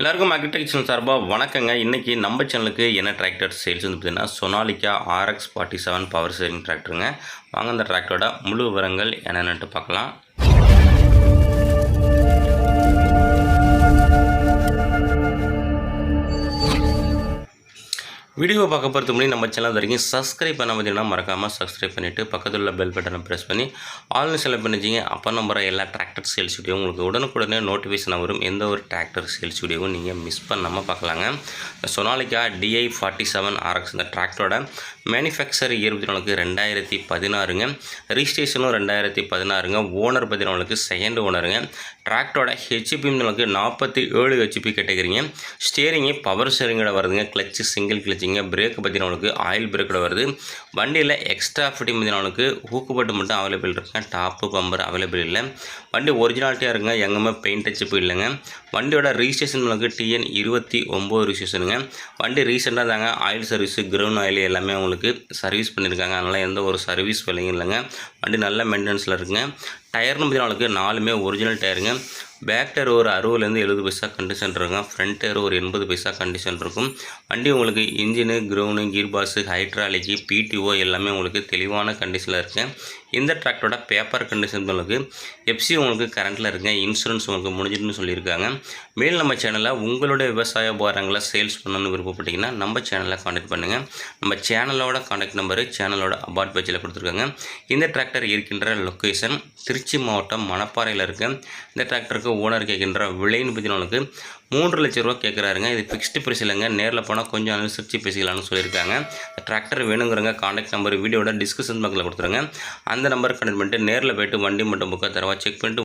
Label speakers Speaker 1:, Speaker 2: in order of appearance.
Speaker 1: எல்லாருக்கும் அக்ரிடெக்சர் சார்பாக வணக்கங்க. இன்றைக்கி நம்ம சேனலுக்கு என்ன டிராக்டர் சேல்ஸ் வந்து பார்த்தீங்கன்னா Sonalika RX forty seven power saving டிராக்டருங்க வாங்க அந்த டிராக்டரோட முழு விவரங்கள் என்னென்னட்டு பார்க்கலாம். வீடியோ பார்க்க போகிறது முன்னாடி நம்ம சேனல் வரைக்கும் சப்ஸ்கிரைப் பண்ண பார்த்தீங்கன்னா மறக்காமல் சப்ஸ்கிரைப் பண்ணிவிட்டு பக்கத்தில் உள்ள பெல் பட்டனை ப்ரெஸ் பண்ணி ஆன்லைன் செலக்ட் பண்ணிச்சிங்க அப்போ நம்ம எல்லா டிராக்டர் சேல்ஸ் வீடியோ உங்களுக்கு உடனுக்குடனே நோட்டிஃபிகேஷன் வரும். எந்த ஒரு டிராக்டர் சேல்ஸ் வீடியோவும் நீங்கள் மிஸ் பண்ணாமல் பார்க்கலாங்க. Sonalika DI forty seven RX இந்த டிராக்டரோட மேனுஃபேக்சர் இருபத்தி நாலுக்கு ரெண்டாயிரத்தி பதினாறுங்க. ரிஜிஸ்ட்ரேஷனும் ரெண்டாயிரத்தி பதினாறுங்க. ஓனர் பதினாலுக்கு செகண்ட் ஓனருங்க டிராக்டரோட ஹெச்பி நமக்கு நாற்பத்தி ஏழு ஹெச்பி கேட்டகரிங்க ஸ்டேரிங்கு பவர் ஸ்டேரிங்கோட வருதுங்க. கிளச்சு சிங்கிள் கிளச்சு கிளச்சிங்க பிரேக் பார்த்தீங்கன்னா ஆயில் பிரேக்கோட வருது. வண்டியில் எக்ஸ்ட்ரா ஃபிட்டிங் பார்த்தீங்கன்னா ஹூக்குப்பட்டு மட்டும் அவைலபிள் இருக்குங்க. டாப்பு பம்பர் அவைலபிள் இல்லை. வண்டி ஒரிஜினாலிட்டியாக இருக்குங்க. எங்கேயுமே பெயிண்ட் டச்சப்பு இல்லைங்க. வண்டியோட ரிஜிஸ்ட்ரேஷன் உங்களுக்கு டிஎன் இருபத்தி ஒம்பது ரிஜிஸ்ட்ரேஷனுங்க வண்டி ரீசெண்டாக தாங்க ஆயில் சர்வீஸு கிரவுண்ட் ஆயில் எல்லாமே உங்களுக்கு சர்வீஸ் பண்ணியிருக்காங்க. அதனால் எந்த ஒரு சர்வீஸ் விலையும் இல்லைங்க. வண்டி நல்ல மெயின்டெனன்ஸில் இருக்குங்க. டயர்னு பார்த்தீங்கன்னா நாலுமே ஒரிஜினல் டயருங்க. பேக் டயர் ஒரு அறுபதுலேருந்து எழுபது பைசா கண்டிஷன் இருக்கும் ஃப்ரண்ட் டயர் ஒரு எண்பது பைசா கண்டிஷன் இருக்கும். வண்டி உங்களுக்கு engine ground gear pass hydraulic PTO எல்லாமே உங்களுக்கு தெளிவான கண்டிஷனில் இருக்குது இந்த டிராக்டரோட பேப்பர் கண்டிஷன் உங்களுக்கு எஃப்சி உங்களுக்கு கரண்ட்டில் இருக்குங்க இன்சூரன்ஸ் உங்களுக்கு முடிஞ்சிட்டுன்னு சொல்லியிருக்காங்க. மேல் நம்ம சேனலில் உங்களுடைய விவசாய உபகாரங்களை சேல்ஸ் பண்ணணும்னு விருப்பப்பட்டீங்கன்னா நம்ம சேனலில் காண்டாக்ட் பண்ணுங்கள் நம்ம சேனலோட காண்டாக்ட் நம்பரு சேனலோட அபார்ட் பேஜில் கொடுத்துருக்காங்க. இந்த டிராக்டர் இருக்கின்ற லொக்கேஷன் திருச்சி மாவட்டம் மணப்பாறையில் இருக்குது இந்த டிராக்டருக்கு ஓனர் கேட்கின்ற விலைன்னு பற்றினவங்களுக்கு மூன்று லட்ச ரூபா கேட்குறாருங்க இது ஃபிக்ஸ்டு ப்ரைஸ் இல்லைங்க. நேரில் போனால் கொஞ்சம் அனுசரித்து பேசிக்கலாம்னு சொல்லியிருக்காங்க. டிராக்டர் வேணுங்கிறங்க காண்டாக்ட் நம்பர் வீடியோட டிஸ்கிரிப்ஷன் பாக்ஸில் கொடுத்துருங்க. அந்த நம்பர் கனெக்ட் பண்ணிட்டு நேரில் போயிட்டு வண்டி மட்டும் புக்கை தரவா செக் பண்ணிட்டு